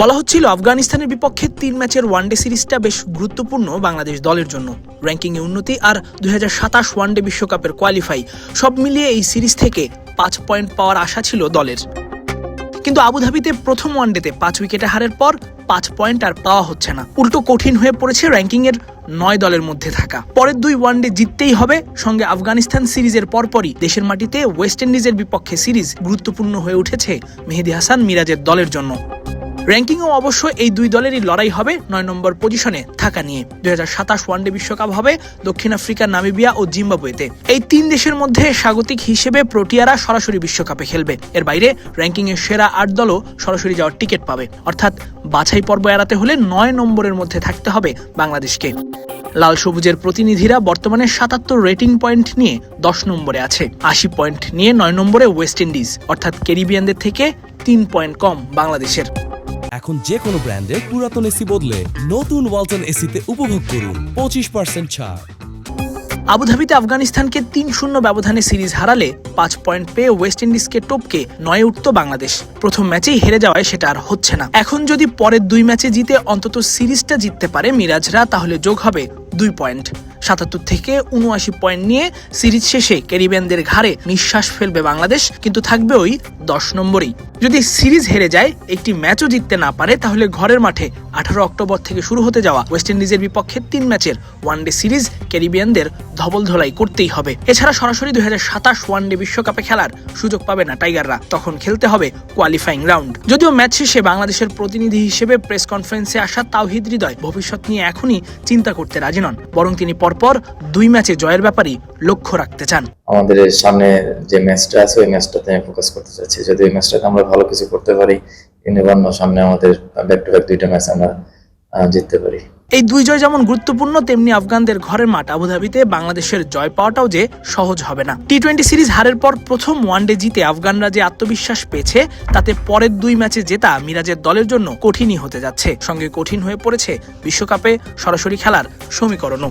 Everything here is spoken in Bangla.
বলা হচ্ছিল আফগানিস্তানের বিপক্ষে তিন ম্যাচের ওয়ানডে সিরিজটা বেশ গুরুত্বপূর্ণ বাংলাদেশ দলের জন্য। র্যাঙ্কিংয়ে উন্নতি আর দুই হাজার সাতাশ ওয়ানডে বিশ্বকাপের কোয়ালিফাই, সব মিলিয়ে এই সিরিজ থেকে পাঁচ পয়েন্ট পাওয়ার আশা ছিল দলের। কিন্তু আবুধাবিতে প্রথম ওয়ানডেতে পাঁচ উইকেটে হারের পর পাঁচ পয়েন্ট আর পাওয়া হচ্ছে না। উল্টো কঠিন হয়ে পড়েছে র্যাঙ্কিংয়ের নয় দলের মধ্যে থাকা। পরের দুই ওয়ানডে জিততেই হবে, সঙ্গে আফগানিস্তান সিরিজের পরপরই দেশের মাটিতে ওয়েস্ট ইন্ডিজের বিপক্ষে সিরিজ গুরুত্বপূর্ণ হয়ে উঠেছে মেহেদি হাসান মিরাজের দলের জন্য। র্যাঙ্কিংও অবশ্য এই দুই দলেরই লড়াই হবে নয় নম্বর পজিশনে থাকা নিয়ে। দুই হাজার সাতাশ ওয়ানডে বিশ্বকাপ হবে দক্ষিণ আফ্রিকা, নামিবিয়া ও জিম্বাবুয়েতে। এই তিন দেশের মধ্যে স্বাগতিক হিসেবে প্রোটিয়ারা সরাসরি বিশ্বকাপে খেলবে। এর বাইরে র্যাঙ্কিংয়ের সেরা আট দলও সরাসরি যাওয়ার টিকিট পাবে। অর্থাৎ বাছাই পর্ব এড়াতে হলে নয় নম্বরের মধ্যে থাকতে হবে বাংলাদেশকে। লাল সবুজের প্রতিনিধিরা বর্তমানে সাতাত্তর রেটিং পয়েন্ট নিয়ে দশ নম্বরে আছে। আশি পয়েন্ট নিয়ে নয় নম্বরে ওয়েস্ট ইন্ডিজ অর্থাৎ ক্যারিবিয়ানদের থেকে তিন পয়েন্ট কম বাংলাদেশের। এখন যে কোনো ব্র্যান্ডের পুরাতন এসি বদলে নতুন ওয়ালটন এসিতে উপভোগ করুন পঁচিশ পার্সেন্ট ছাড়। আবুধাবিতে আফগানিস্তানকে তিন শূন্য ব্যবধানে সিরিজ হারালে পাঁচ পয়েন্ট পেয়ে ওয়েস্ট ইন্ডিজকে টপকে নয়ে উঠত বাংলাদেশ। প্রথম ম্যাচেই হেরে যাওয়ায় সেটা আর হচ্ছে না। এখন যদি পরের দুই ম্যাচে জিতে অন্তত সিরিজটা জিততে পারে মিরাজরা, তাহলে যোগ হবে দুই পয়েন্ট। সাতাত্তর থেকে উনআশি পয়েন্ট নিয়ে সিরিজ শেষে ক্যারিবিয়ানদের ঘাড়ে নিঃশ্বাস ফেলবে বাংলাদেশ, কিন্তু থাকবে ওই দশ নম্বরেই। যদি সিরিজ হেরে যায়, একটি ম্যাচও জিততে না পারে, তাহলে ঘরের মাঠে আঠারো অক্টোবর থেকে শুরু হতে যাওয়া ওয়েস্ট ইন্ডিজের বিপক্ষে তিন ম্যাচের ওয়ানডে সিরিজ ক্যারিবিয়ানদের ধবল ধলাই করতেই হবে। এছাড়া সরাসরি দুই হাজার সাতাশ ওয়ানডে বিশ্বকাপে খেলার সুযোগ পাবে না টাইগাররা। তখন খেলতে হবে কোয়ালিফাইং রাউন্ড যদিও ম্যাচ শেষে বাংলাদেশের প্রতিনিধি হিসেবে প্রেস কনফারেন্সে আসা তাওহিদ হৃদয় ভবিষ্যৎ নিয়ে এখনই চিন্তা করতে রাজি নন। বরং তিনি পরপর দুই ম্যাচে জয়ের ব্যাপারেই লক্ষ্য রাখতে চান। আমাদের সামনে যে ম্যাচটা আছে ওই ম্যাচটাতে আমি ফোকাস করতে চাচ্ছি। যদি ওই ম্যাচটাতে আমরা ভালো কিছু করতে পারি ইউনিভার্ন সামনে আমাদের ব্যাক টু ব্যাক দুইটা ম্যাচ আমরা জিততে পারি। এই দুই জয় যেমন গুরুত্বপূর্ণ তেমনি আফগানদের ঘরের মাঠ আবুধাবিতে বাংলাদেশের জয় পাওয়াটাও যে সহজ হবে না। টি টোয়েন্টি সিরিজ হারের পর প্রথম ওয়ানডে জিতে আফগানরা যে আত্মবিশ্বাস পেয়েছে তাতে পরের দুই ম্যাচে জেতা মিরাজের দলের জন্য কঠিনই হতে যাচ্ছে। সঙ্গে কঠিন হয়ে পড়েছে বিশ্বকাপে সরাসরি খেলার সমীকরণও।